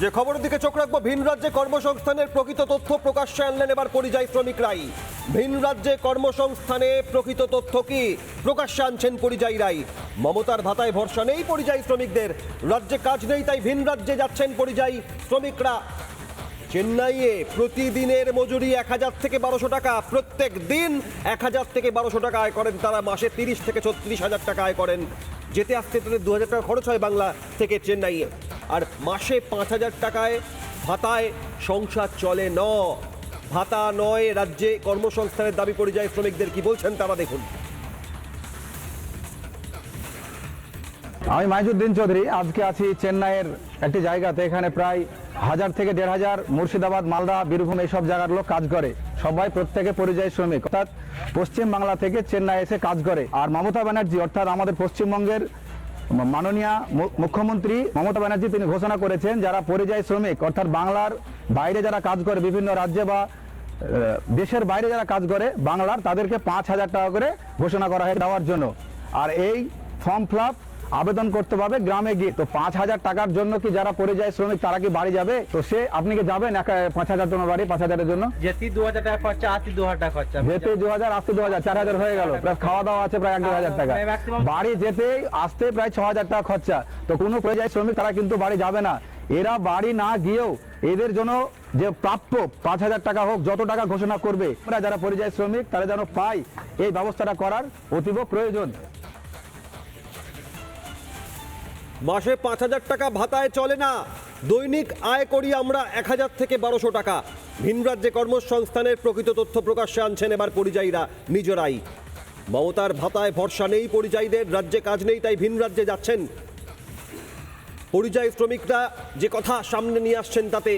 যে খবরের দিকে চোখ রাখব, ভিন রাজ্যে কর্মসংস্থানের প্রকৃত তথ্য প্রকাশ্যে আনলেন এবার পরিযায়ী শ্রমিকরাই ভিন রাজ্যে কর্মসংস্থানে প্রকৃত তথ্য কি প্রকাশ্যে আনছেন পরিযায়ীরাই মমতার ভাতায় ভরসা নেই পরিযায়ী শ্রমিকদের। রাজ্যে কাজ নেই, তাই ভিন রাজ্যে যাচ্ছেন পরিযায়ী শ্রমিকরা। চেন্নাইয়ে প্রতিদিনের মজুরি এক হাজার থেকে বারোশো টাকা, প্রত্যেক দিন এক হাজার থেকে বারোশো টাকা আয় করেন তারা, মাসে তিরিশ থেকে ছত্রিশ হাজার টাকা আয় করেন। যেতে আসতে তাদের দু হাজার টাকা খরচ হয় বাংলা থেকে চেন্নাইয়ে। আর মাসে পাঁচ হাজার টাকায় ভাতায় সংসার চলে ন। ভাতা নয়, রাজ্যে কর্মসংস্থানের দাবি পরিযায়ী শ্রমিকদের। কি বলছেন তারা দেখুন। আমি মাইজুদ্দিন চৌধুরী, আজকে আছি চেন্নাইয়ের একটি জায়গাতে। এখানে প্রায় হাজার থেকে দেড় হাজার মুর্শিদাবাদ, মালদা, বীরভূম এইসব জায়গার লোক কাজ করে। সবাই প্রত্যেকে পরিযায়ী শ্রমিক। অর্থাৎ পশ্চিম বাংলা থেকে চেন্নাই এসে কাজ করে। আর মমতা ব্যানার্জি, অর্থাৎ আমাদের পশ্চিমবঙ্গের মাননীয় মুখ্যমন্ত্রী মমতা ব্যানার্জি তিনি ঘোষণা করেছেন, যারা পরিযায়ী শ্রমিক, অর্থাৎ বাংলার বাইরে যারা কাজ করে, বিভিন্ন রাজ্যে বা দেশের বাইরে যারা কাজ করে, বাংলার, তাদেরকে পাঁচ হাজার টাকা করে ঘোষণা করা হয় দেওয়ার জন্য। আর এই ফর্ম ফিল আবেদন করতে পারবে গ্রামে গিয়ে। তো পাঁচ হাজার টাকার জন্য কি যারা পরিযায়ী শ্রমিক তারা কি বাড়ি যাবে? তো সে আপনি কি যাবেন একা- পাঁচ হাজার জন্য বাড়ি পাঁচ হাজারের জন্য? যেতে দু হাজার টাকা খরচা আসতে দু হাজার টাকা খরচা। যেতে দু হাজার আসতে দু হাজার চার হাজার হয়ে গেল। প্লাস খাওয়া দাওয়া আছে প্রায় এক দেড় হাজার টাকা। মানে বাড়ি যেতে আসতে প্রায় ছ হাজার টাকা খরচা। তো কোনো পরিযায়ী শ্রমিক তারা কিন্তু বাড়ি যাবে না। এরা বাড়ি না গিয়েও এদের জন্য যে প্রাপ্য পাঁচ হাজার টাকা হোক যত টাকা ঘোষণা করবে যারা পরিযায়ী শ্রমিক তারা যেন পায়। এই ব্যবস্থাটা করার অতীব প্রয়োজন। মাসে পাঁচ হাজার টাকা ভাতায় চলে না। দৈনিক আয় করি আমরা এক হাজার থেকে বারোশো টাকা। ভিন রাজ্যে কর্মসংস্থানের প্রকৃত তথ্য প্রকাশ্যে আনছেন এবার পরিযায়ীরা নিজেরাই। মমতার ভাতায় ভরসা নেই পরিযায়ীদের, রাজ্যে কাজ নেই তাই ভিন রাজ্যে যাচ্ছেন। পরিযায়ী শ্রমিকরা যে কথা সামনে নিয়ে আসছেন তাতে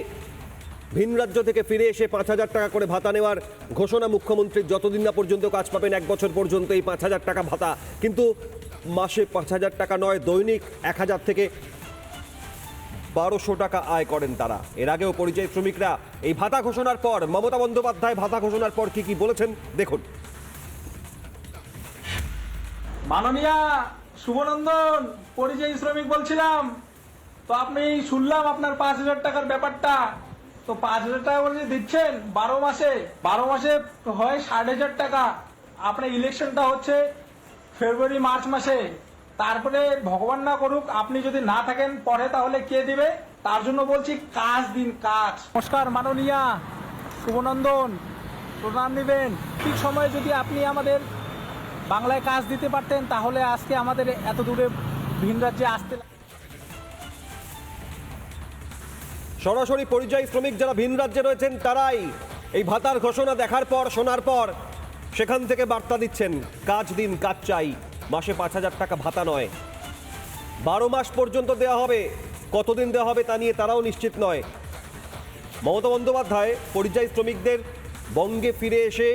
ভিন রাজ্য থেকে ফিরে এসে পাঁচ হাজার টাকা করে ভাতা নেওয়ার ঘোষণা মুখ্যমন্ত্রীর যতদিন না পর্যন্ত কাজ পাবেন এক বছর পর্যন্ত এই পাঁচ হাজার টাকা ভাতা। কিন্তু মাসে পাঁচ হাজার টাকা নয়, দৈনিক এক হাজার থেকে বারোশো টাকা আয় করেন তারা। এর আগেও পরিযায়ী শ্রমিকরা এই ভাতা ঘোষণার পর, মমতা বন্দ্যোপাধ্যায় ভাতা ঘোষণার পর কি কি বলেছেন দেখুন। মাননীয়া শুভনন্দন, পরিযায়ী শ্রমিক বলছিলাম, তো আপনি শুনলাম আপনার পাঁচ হাজার টাকার ব্যাপারটা। তো পাঁচ হাজার টাকা করে যে দিচ্ছেন, বারো মাসে বারো মাসে হয় ষাট হাজার টাকা। আপনার ইলেকশনটা হচ্ছে ফেব্রুয়ারি, মার্চ মাসে। তারপরে ভগবান না করুক, আপনি যদি না থাকেন, পরে তাহলে কে দিবে? তার জন্য বলছি, কাজ দিন কাজ। নমস্কার, মাননীয়া, শুভনন্দন, প্রণাম নেবেন। ঠিক সময়ে যদি আপনি আমাদের বাংলায় কাজ দিতে পারতেন, তাহলে আজকে আমাদের এত দূরে ভিন রাজ্যে আসতে সরাসরি পরিযায়ী শ্রমিক যারা ভিন রাজ্যে রয়েছেন তারাই এই ভাতার ঘোষণা দেখার পর, শোনার পর সেখান থেকে বার্তা দিচ্ছেন, কাজ দিন, কাজ চাই। মাসে পাঁচ হাজার টাকা ভাতা নয়। বারো মাস পর্যন্ত দেওয়া হবে। কতদিন দেওয়া হবে তা নিয়ে তারাও নিশ্চিত নয়। মমতা বন্দ্যোপাধ্যায় পরিযায়ী শ্রমিকদের বঙ্গে ফিরে এসে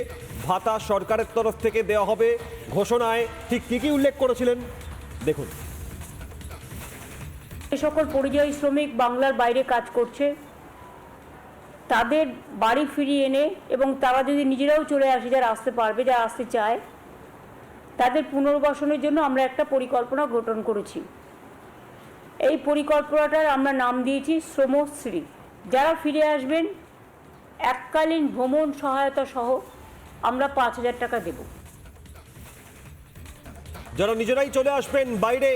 ভাতা সরকারের তরফ থেকে দেওয়া হবে ঘোষণায়। ঠিক কী কী উল্লেখ করেছিলেন? দেখুন। যে সকল পরিযায়ী শ্রমিক বাংলার বাইরে কাজ করছে। তাদের বাড়ি ফিরিয়ে এনে এবং তারা যদি নিজেরাও চলে আসে, যারা আসতে পারবে, যারা আসতে চায়, তাদের পুনর্বাসনের জন্য আমরা একটা পরিকল্পনা গঠন করেছি। এই পরিকল্পনাটার আমরা নাম দিয়েছি শ্রমশ্রী যারা ফিরে আসবেন, এককালীন ভ্রমণ সহায়তা সহ আমরা পাঁচ হাজার টাকা দেবো। যারা নিজেরাই চলে আসবেন, বাইরে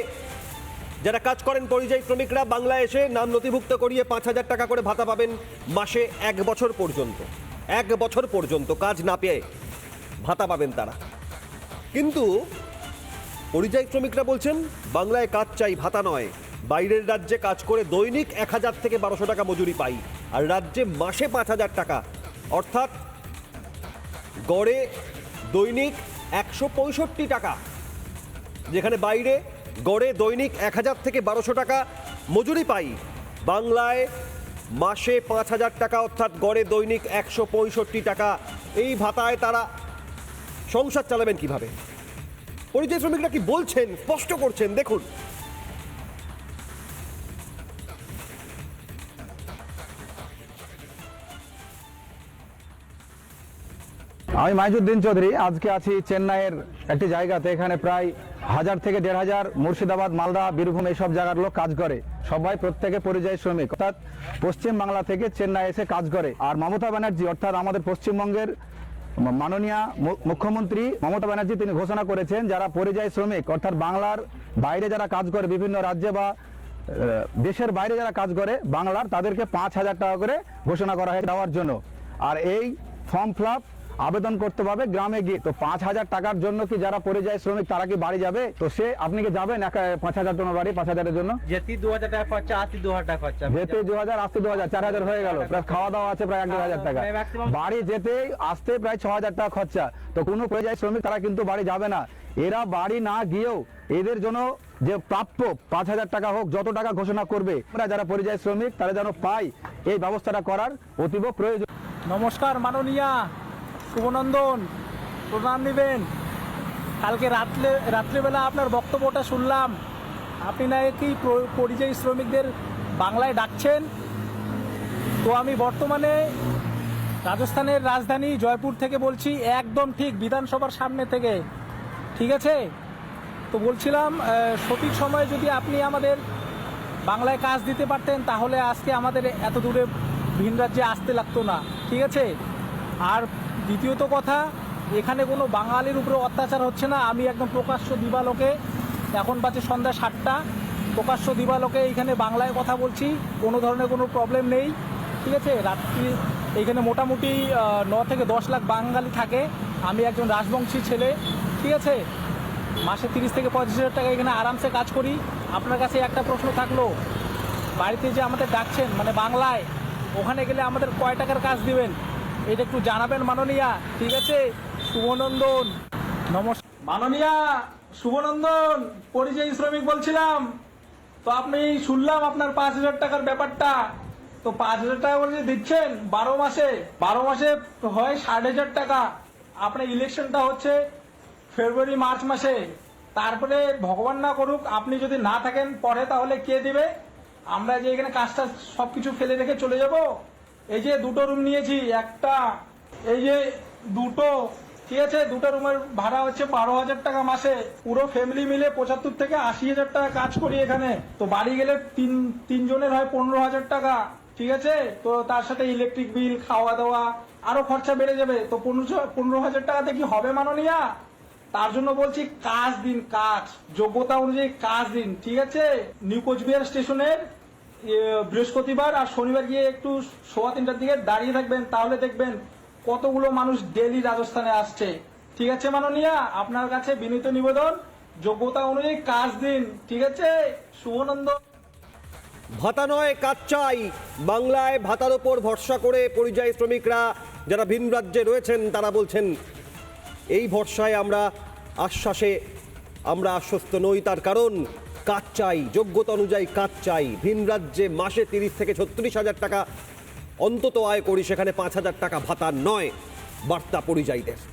যারা কাজ করেন পরিযায়ী শ্রমিকরা বাংলায় এসে নাম নথিভুক্ত করিয়ে পাঁচ হাজার টাকা করে ভাতা পাবেন মাসে এক বছর পর্যন্ত। এক বছর পর্যন্ত কাজ না পেয়ে ভাতা পাবেন তারা। কিন্তু পরিযায়ী শ্রমিকরা বলছেন, বাংলায় কাজ চাই, ভাতা নয়। বাইরের রাজ্যে কাজ করে দৈনিক এক হাজার থেকে বারোশো টাকা মজুরি পাই। আর রাজ্যে মাসে পাঁচ হাজার টাকা। অর্থাৎ গড়ে দৈনিক একশো পঁয়ষট্টি টাকা। যেখানে বাইরে গড়ে দৈনিক এক হাজার থেকে বারোশো টাকা মজুরি পাই। বাংলায় মাসে পাঁচ হাজার টাকা অর্থাৎ গড়ে দৈনিক একশো পঁয়ষট্টি টাকা। এই ভাতায় তারা সংসার চালাবেন কীভাবে? পরিযায়ী শ্রমিকরা কি বলছেন, স্পষ্ট করছেন? দেখুন। আমি মাইজুদ্দিন চৌধুরী, আজকে আছি চেন্নাইয়ের একটি জায়গাতে, এখানে প্রায় হাজার থেকে দেড় হাজার মুর্শিদাবাদ, মালদা, বীরভূম এইসব জায়গার লোক কাজ করে। সবাই প্রত্যেকে পরিযায়ী শ্রমিক। অর্থাৎ পশ্চিম বাংলা থেকে চেন্নাই এসে কাজ করে। আর মমতা ব্যানার্জি, অর্থাৎ আমাদের পশ্চিমবঙ্গের মাননীয় মুখ্যমন্ত্রী মমতা ব্যানার্জি তিনি ঘোষণা করেছেন, যারা পরিযায়ী শ্রমিক, অর্থাৎ বাংলার বাইরে যারা কাজ করে বিভিন্ন রাজ্যে বা দেশের বাইরে যারা কাজ করে, বাংলার তাদেরকে পাঁচ হাজার টাকা করে ঘোষণা করা হয় দেওয়ার জন্য। আর এই ফর্ম ফিল আবেদন করতে পারবে গ্রামে গিয়ে। তো পাঁচ হাজার টাকার জন্য কি যারা পরিযায়ী শ্রমিক তারা কি বাড়ি যাবে? তো সে আপনি কি যাবেন একা পাঁচ হাজার জন্য বাড়ি পাঁচ হাজারের জন্য? যেতে দু হাজার টাকা খরচা আসতে দু হাজার টাকা খরচা। যেতে দু হাজার আসতে দু হাজার চার হাজার হয়ে গেল। প্লাস খাওয়া দাওয়া আছে প্রায় এক দেড় হাজার টাকা। হ্যাঁ, বাড়ি যেতে আসতে প্রায় ছ হাজার টাকা খরচা। তো কোনো পরিযায়ী শ্রমিক তারা কিন্তু বাড়ি যাবে না। এরা বাড়ি না গিয়েও এদের জন্য যে প্রাপ্য পাঁচ হাজার টাকা হোক যত টাকা ঘোষণা করবে আমরা যারা পরিযায়ী শ্রমিক তারা যেন পায়। এই ব্যবস্থাটা করার অতীব প্রয়োজন। নমস্কার মাননীয়া শুভনন্দন, প্রণাম নেবেন। কালকে রাত্রে, রাত্রেবেলা আপনার বক্তব্যটা শুনলাম। আপনি নাকি প্র- পরিযায়ী শ্রমিকদের বাংলায় ডাকছেন। তো আমি বর্তমানে রাজস্থানের রাজধানী জয়পুর থেকে বলছি, একদম ঠিক বিধানসভার সামনে থেকে। ঠিক আছে? তো বলছিলাম সঠিক সময়ে যদি আপনি আমাদের বাংলায় কাজ দিতে পারতেন, তাহলে আজকে আমাদের এত দূরে ভিন রাজ্যে আসতে লাগতো না। ঠিক আছে? আর দ্বিতীয়ত কথা, এখানে কোনো বাঙালির উপরে অত্যাচার হচ্ছে না। আমি একদম প্রকাশ্য দিবালোকে, এখন বাজে সন্ধ্যা সাতটা, প্রকাশ্য দিবালোকে এইখানে বাংলায় কথা বলছি, কোনো ধরনের কোনো প্রবলেম নেই, ঠিক আছে? রাত্রি এইখানে মোটামুটি ন থেকে দশ লাখ বাঙালি থাকে। আমি একজন রাজবংশী ছেলে, ঠিক আছে? মাসে তিরিশ থেকে পঁয়ত্রিশ হাজার টাকা এখানে আরামসে কাজ করি। আপনার কাছে একটা প্রশ্ন থাকল, বাড়িতে যে আমাদের ডাকছেন মানে বাংলায়, ওখানে গেলে আমাদের কয় টাকার কাজ দিবেন? এটা একটু জানাবেন মাননীয়া। ঠিক আছে? শুভনন্দন। নমস্কার মাননীয়া, শুভনন্দন, পরিযায়ী শ্রমিক বলছিলাম। তো আপনি শুনলাম আপনার পাঁচ হাজার টাকার ব্যাপারটা। তো পাঁচ হাজার টাকা করে যে দিচ্ছেন, বারো মাসে বারো মাসে হয় ষাট হাজার টাকা। আপনার ইলেকশনটা হচ্ছে ফেব্রুয়ারি, মার্চ মাসে। তারপরে ভগবান না করুক, আপনি যদি না থাকেন, পরে তাহলে কে দিবে? আমরা যে এখানে কাজটা সবকিছু ফেলে রেখে চলে যাব। এই যে দুটো রুম নিয়েছি, একটা, এই যে দুটো, ঠিক আছে? দুটো রুমের ভাড়া হচ্ছে বারো হাজার টাকা মাসে। পুরো ফ্যামিলি মিলে পঁচাত্তর থেকে আশি হাজার টাকা কাজ করি এখানে। তো বাড়ি গেলে তিন, তিনজনের হয় পনেরো হাজার টাকা, ঠিক আছে? তো তার সাথে ইলেকট্রিক বিল খাওয়া দাওয়া আরও খরচা বেড়ে যাবে। তো পনেরো পনেরো হাজার টাকাতে কি হবে মাননীয়া? তার জন্য বলছি কাজ দিন, কাজ। যোগ্যতা অনুযায়ী কাজ দিন, ঠিক আছে? নিউ কোচবিহার স্টেশনের বৃহস্পতিবার আর শনিবার গিয়ে একটু সোয়া তিনটার দিকে দাঁড়িয়ে থাকবেন, তাহলে দেখবেন কতগুলো মানুষ ডেলি রাজস্থানে আসছে। ঠিক আছে, মাননীয়া? আপনার কাছে বিনীত নিবেদন, যোগ্যতা অনুযায়ী কাজ দিন, ঠিক আছে? শুভনন্দ। ভাতা নয়, কাজ চাই। বাংলায় ভাতার ওপর ভরসা করে পরিযায়ী শ্রমিকরা যারা ভিন রাজ্যে রয়েছেন, তারা বলছেন, এই ভরসায় আমরা আশ্বাসে আমরা আশ্বস্ত নই তার কারণ। কাজ চাই, যোগ্যতা অনুযায়ী কাজ চাই। ভিন রাজ্যে মাসে তিরিশ থেকে ছত্রিশ হাজার টাকা। অন্তত আয় করি, সেখানে পাঁচ হাজার টাকা ভাতা নয়। বার্তা পরিযায়ীদের।